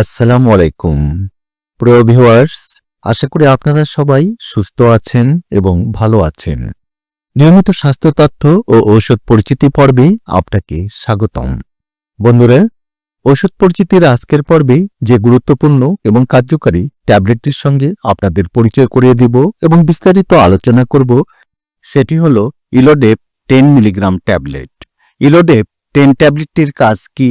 আসসালামু আলাইকুম। প্রিয় ভিউয়ার্স, আশা করি আপনারা সবাই সুস্থ আছেন এবং ভালো আছেন। নিয়মিত স্বাস্থ্য তথ্য ও ঔষধ পরিচিতি পর্বে আপনাকে স্বাগতম। বন্ধুরা ওষুধ পরিচিতির আজকের পর্বে যে গুরুত্বপূর্ণ এবং কার্যকারী ট্যাবলেটটির সঙ্গে আপনাদের পরিচয় করিয়ে দিব এবং বিস্তারিত আলোচনা করব, সেটি হল Elodep ten milligram tablet. Elodep ten ট্যাবলেটটির কাজ কি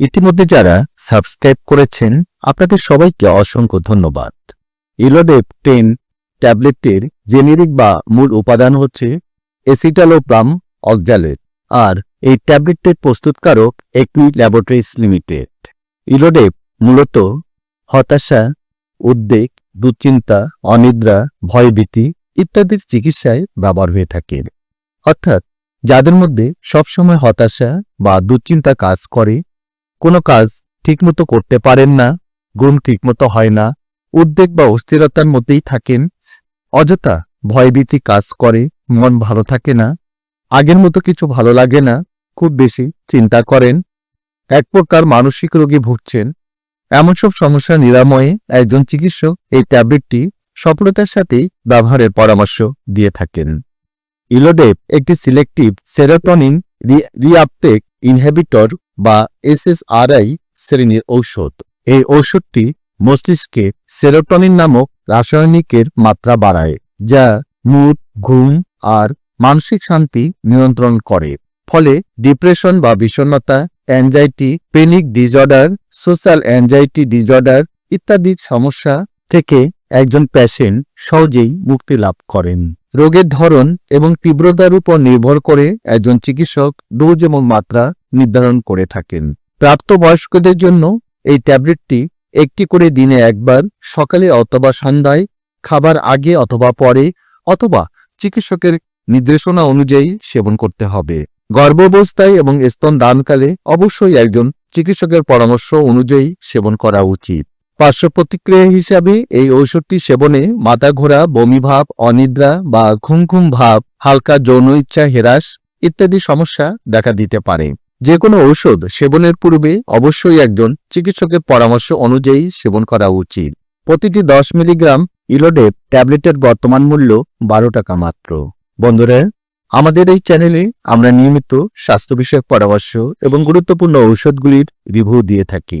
ইতিমধ্যে যারা সাবস্ক্রাইব করেছেন, আপনাদের সবাইকে অসংখ্য ধন্যবাদ। ইলোডেপ টেন ট্যাবলেটটির জেনেরিক বা মূল উপাদান হচ্ছে এসিটালোপ্রাম অক্সালেট আর এই ট্যাবলেটটির প্রস্তুতকারক একটি ল্যাবরেটরিজ লিমিটেড ইলোডেপ মূলত হতাশা, উদ্বেগ, দুশ্চিন্তা, অনিদ্রা, ভয়ভীতি ইত্যাদির চিকিৎসায় ব্যবহার হয়ে থাকে। অর্থাৎ যাদের মধ্যে সবসময় হতাশা বা দুশ্চিন্তা কাজ করে কোনো কাজ ঠিকমতো করতে পারেন না, ঘুম ঠিকমতো হয় না, উদ্বেগ বা অস্থিরতার মধ্যেই থাকেন, অযথা ভয়ভীতি কাজ করে, মন ভালো থাকে না, আগের মতো কিছু ভালো লাগে না, খুব বেশি চিন্তা করেন, এক প্রকার মানসিক রোগে ভুগছেন, এমন সব সমস্যা নিরাময়ে একজন চিকিৎসক এই ট্যাবলেটটি সফলতার সাথেই ব্যবহারের পরামর্শ দিয়ে থাকেন। ইলোডেপ একটি সিলেক্টিভ সেরোটনিন রিআপটেক ইনহেবিটর বা এসএসআরআই শ্রেণির ঔষধ। এই ঔষধটি মস্তিষ্কে সেরোটনিন নামক রাসায়নিকের মাত্রা বাড়ায়, যা মুড, ঘুম আর মানসিক শান্তি নিয়ন্ত্রণ করে। ফলে ডিপ্রেশন বা বিষণ্ণতা, anxiety, panic disorder social anxiety disorder ইত্যাদি সমস্যা থেকে একজন প্যাশেন্ট সহজেই মুক্তি লাভ করেন। রোগের ধরন এবং তীব্রতার উপর নির্ভর করে একজন চিকিৎসক ডোজ এবং মাত্রা নির্ধারণ করে থাকেন। প্রাপ্তবয়স্কদের জন্য এই ট্যাবলেটটি একটি করে দিনে একবার সকালে অথবা সন্ধ্যায়, খাবার আগে অথবা পরে অথবা চিকিৎসকের নির্দেশনা অনুযায়ী সেবন করতে হবে। গর্ভাবস্থায় এবং স্তন দানকালে অবশ্যই একজন চিকিৎসকের পরামর্শ অনুযায়ী সেবন করা উচিত। পার্শ্ব প্রতিক্রিয়া হিসাবে এই ঔষধটি সেবনে মাথা ঘোরা বমিভাব, অনিদ্রা বা ঘুম ঘুম ভাব হালকা যৌন ইচ্ছা, হেরাস ইত্যাদি সমস্যা দেখা দিতে পারে। যে কোনো ঔষধ সেবনের পূর্বে অবশ্যই একজন চিকিৎসকের পরামর্শ অনুযায়ী সেবন করা উচিত। প্রতিটি দশ মিলিগ্রাম ইলোডেপ ট্যাবলেটের বর্তমান মূল্য বারো টাকা মাত্র। বন্ধুরা, আমাদের এই চ্যানেলে আমরা নিয়মিত স্বাস্থ্য বিষয়ক পরামর্শ এবং গুরুত্বপূর্ণ ঔষধগুলির রিভিউ দিয়ে থাকি।